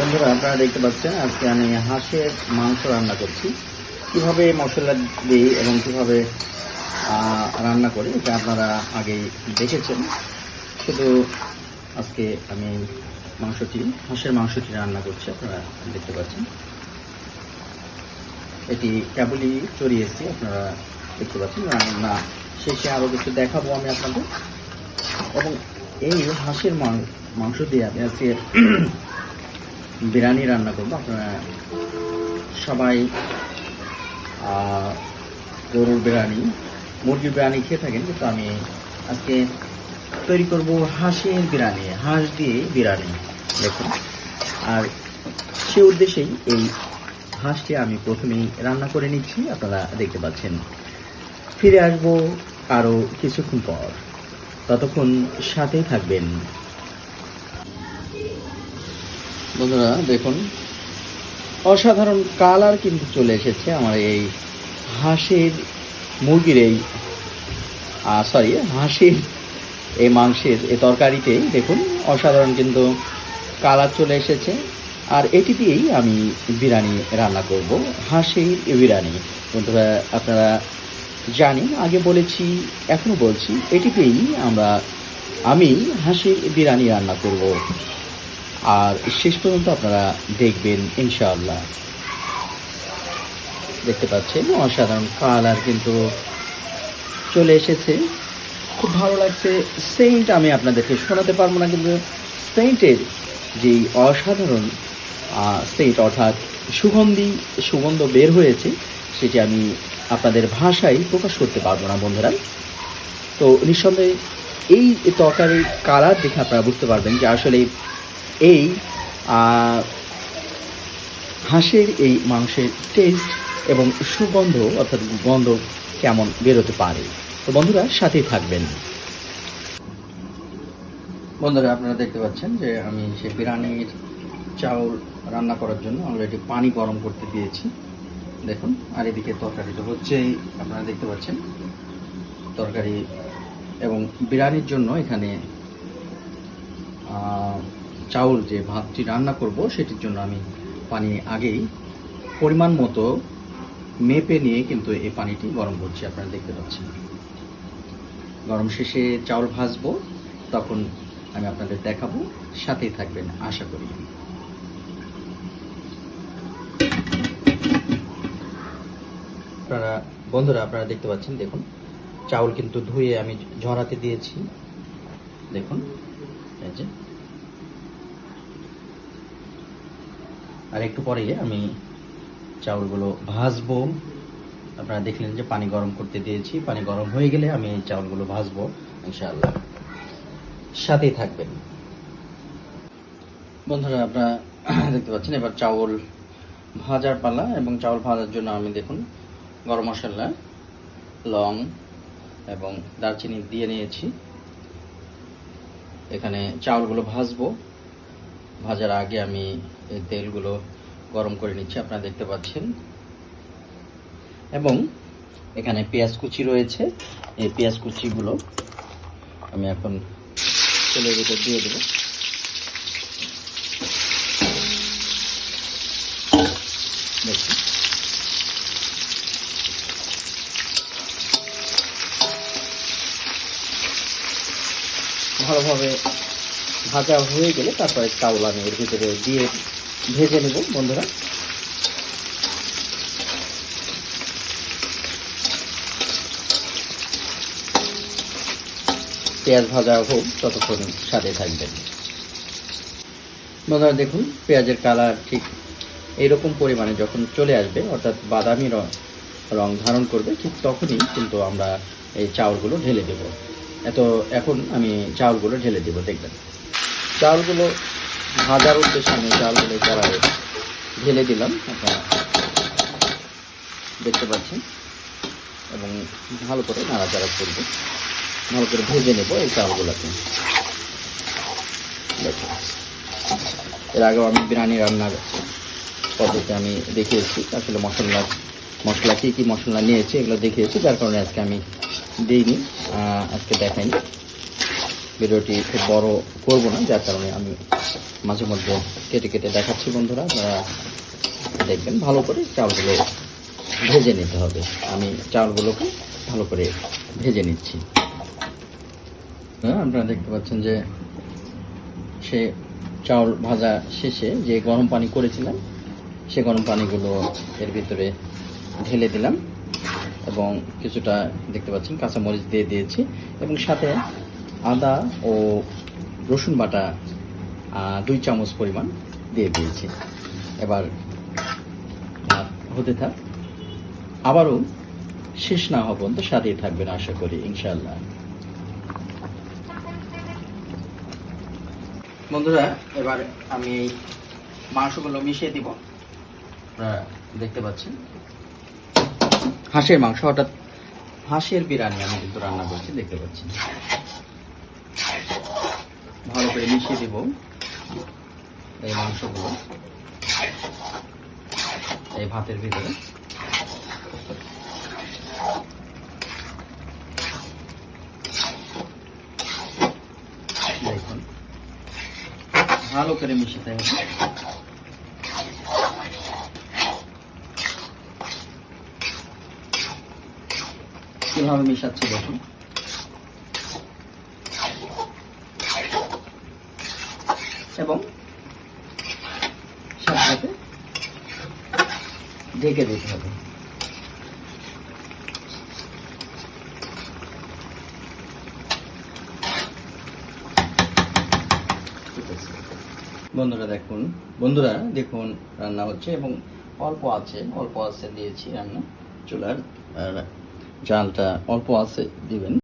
বন্ধুরা, আপনারা দেখতে পাচ্ছেন, আজকে আমি হাঁসের মাংস রান্না করছি। কীভাবে মশলা দিই এবং কীভাবে রান্না করি, এটা আপনারা আগেই দেখেছেন। শুধু আজকে আমি মাংসটি, হাঁসের মাংসটি রান্না করছি, আপনারা দেখতে পাচ্ছেন। এটি কেবলই চড়িয়েছি আপনারা দেখতে পাচ্ছেন। রান্না শেষে আরও কিছু দেখাবো আমি আপনাদের। এবং এই হাঁসের মাংস দিয়ে আমি আজকে বিরিয়ানি রান্না করব। আপনারা সবাই গরুর বিরিয়ানি, মুরগির বিরিয়ানি খেয়ে থাকেন, কিন্তু আমি আজকে তৈরি করব হাঁসের বিরিয়ানি। হাঁস দিয়ে বিরিয়ানি, দেখুন। আর সে উদ্দেশ্যেই এই হাঁসটি আমি প্রথমেই রান্না করে নিচ্ছি, আপনারা দেখতে পাচ্ছেন। ফিরে আসব আরও কিছুক্ষণ পর। ততক্ষণ সাথেই থাকবেন বন্ধুরা, দেখুন। অসাধারণ কালার কিন্তু চলে এসেছে আমার এই হাঁসের মুরগির এই সরি হাঁসের এই মাংসের এই তরকারিতেই দেখুন, অসাধারণ কিন্তু কালার চলে এসেছে। আর এটি দিয়েই আমি বিরিয়ানি রান্না করব, হাঁসের বিরিয়ানি। বন্ধুরা, আপনারা জানি আগে বলেছি এখনও বলছি এটিতেই আমরা, আমি হাঁসের বিরিয়ানি রান্না করব। আর শেষ পর্যন্ত আপনারা দেখবেন, ইনশাআল্লাহ। দেখতে পাচ্ছেন, অসাধারণ কালার কিন্তু চলে এসেছে। খুব ভালো লাগছে, সেন্ট আমি আপনাদেরকে শোনাতে পারব না, কিন্তু সেন্টের যেই অসাধারণ সেন্ট অর্থাৎ সুগন্ধি, সুগন্ধ বের হয়েছে, সেটি আমি আপনাদের ভাষায় প্রকাশ করতে পারব না, বন্ধুরা। তো নিঃসন্দেহে এই তরকারির কালার দেখে আপনারা বুঝতে পারবেন যে আসলে এই হাঁসের এই মাংসের টেস্ট এবং সুগন্ধ, অর্থাৎ গন্ধ কেমন বেরোতে পারে? তো বন্ধুরা, সাথেই থাকবেন। বন্ধুরা, আপনারা দেখতে পাচ্ছেন যে আমি সেই বিরিয়ানির চাউল রান্না করার জন্য অলরেডি পানি গরম করতে দিয়েছি। দেখুন, আর এদিকে তরকারি তো হচ্ছেই। আপনারা দেখতে পাচ্ছেন, তরকারি এবং বিরিয়ানির জন্য এখানে চাউল যে ভাতটি রান্না করব, সেটির জন্য আমি পানি আগেই পরিমাণ মতো মেপে নিয়ে কিন্তু এই পানিটি গরম করছি, আপনারা দেখতে পাচ্ছেন। গরম শেষে চাউল ভাজবো, তখন আমি আপনাদের দেখাবো, সাথেই থাকবেন, আশা করি। আপনারা, বন্ধুরা, আপনারা দেখতে পাচ্ছেন, দেখুন, চাউল কিন্তু ধুয়ে আমি ঝরাতে দিয়েছি। দেখুন আর একটু পরে আমি চাউলগুলো ভাজবো। আপনারা দেখলেন যে পানি গরম করতে দিয়েছি। পানি গরম হয়ে গেলে আমি এই চাউলগুলো ভাজবো, ইনশাআল্লাহ। সাথেই থাকবেন। বন্ধুরা, আপনারা দেখতে পাচ্ছেন, এবার চাউল ভাজার পালা এবং চাউল ভাজার জন্য আমি দেখুন গরম মশলা, লং এবং দারচিনি দিয়ে নিয়েছি। এখানে চাউলগুলো ভাজবো। ভাজার আগে আমি এই তেলগুলো গরম করে নিচ্ছি, আপনারা দেখতে পাচ্ছেন। এবং এখানে পেঁয়াজ কুচি রয়েছে। এই পেঁয়াজ কুচিগুলো আমি এখন তেলের ভিতর দিয়ে দেবো। ভালোভাবে ভাজা হয়ে গেলে তারপরে চাউল আমি এর ভিতরে দিয়ে ভেজে নেব, বন্ধুরা। পেঁয়াজ ভাজা হোক, ততক্ষণ সাথে থাকবেন। বন্ধুরা, দেখুন, পেঁয়াজের কালার ঠিক এরকম পরিমাণে যখন চলে আসবে, অর্থাৎ বাদামি রং রং ধারণ করবে, ঠিক তখনই কিন্তু আমরা এই চাউলগুলো ঢেলে দেব। এত, এখন আমি চাউলগুলো ঢেলে দেব, দেখবেন। চাউলগুলো ভাজার উদ্দেশ্যে আমি চাউলগুলো কড়াই ঢেলে দিলাম। আপনারা দেখতে পাচ্ছেন। এবং ভালো করে নাড়াচাড়া করব। ভালো করে ভেজে নেব এই চালগুলোকে। এর আগেও আমি বিরিয়ানি রান্নার পদ্ধতি আমি দেখিয়েছি। আসলে মশলা মশলা কী কী মশলা নিয়েছি এগুলো দেখিয়েছি। যার কারণে আজকে আমি দিইনি আজকে দেখাইনি। ভিডিওটি খুব বড় করব না, যার কারণে আমি মাঝে মধ্যে কেটে কেটে দেখাচ্ছি বন্ধুরা, আপনারা দেখবেন, ভালো করে চালগুলো ভেজে নিতে হবে। আমি চালগুলোকে ভালো করে ভেজে নিচ্ছি। হ্যাঁ আপনারা দেখতে পাচ্ছেন যে সে চাউল ভাজা শেষে যে গরম পানি করেছিলাম, সে গরম পানিগুলো এর ভিতরে ঢেলে দিলাম এবং কিছুটা দেখতে পাচ্ছেন কাঁচামরিচ দিয়ে দিয়েছি এবং সাথে আদা ও রসুন বাটা দুই চামচ পরিমাণ দিয়ে দিয়েছি। এবার হতে থাক। আবারও শেষ না হওয়া পর্যন্ত সাথেই থাকবেন, আশা করি ইনশাল্লাহ বন্ধুরা, এবার আমি এই মাংসগুলো মিশিয়ে দিব। দেখতে পাচ্ছেন। হাঁসের মাংস, অর্থাৎ হাঁসের বিরিয়ানি আমি কিন্তু রান্না করছি, দেখতে পাচ্ছেন। ভালো করে মিশিয়ে দিব এই মাংসগুলো এই ভাতের ভিতরে। দেখুন। ভালো করে মিশিয়ে হবে কীভাবে মিশাচ্ছি দেখুন। এবং সাথে ঢেকে দিতে হবে। বন্ধুরা দেখুন বন্ধুরা দেখুন রান্না হচ্ছে এবং অল্প আছে অল্প আছে দিয়েছি রান্না। চুলার আর জালটা অল্প আছে দিবেন।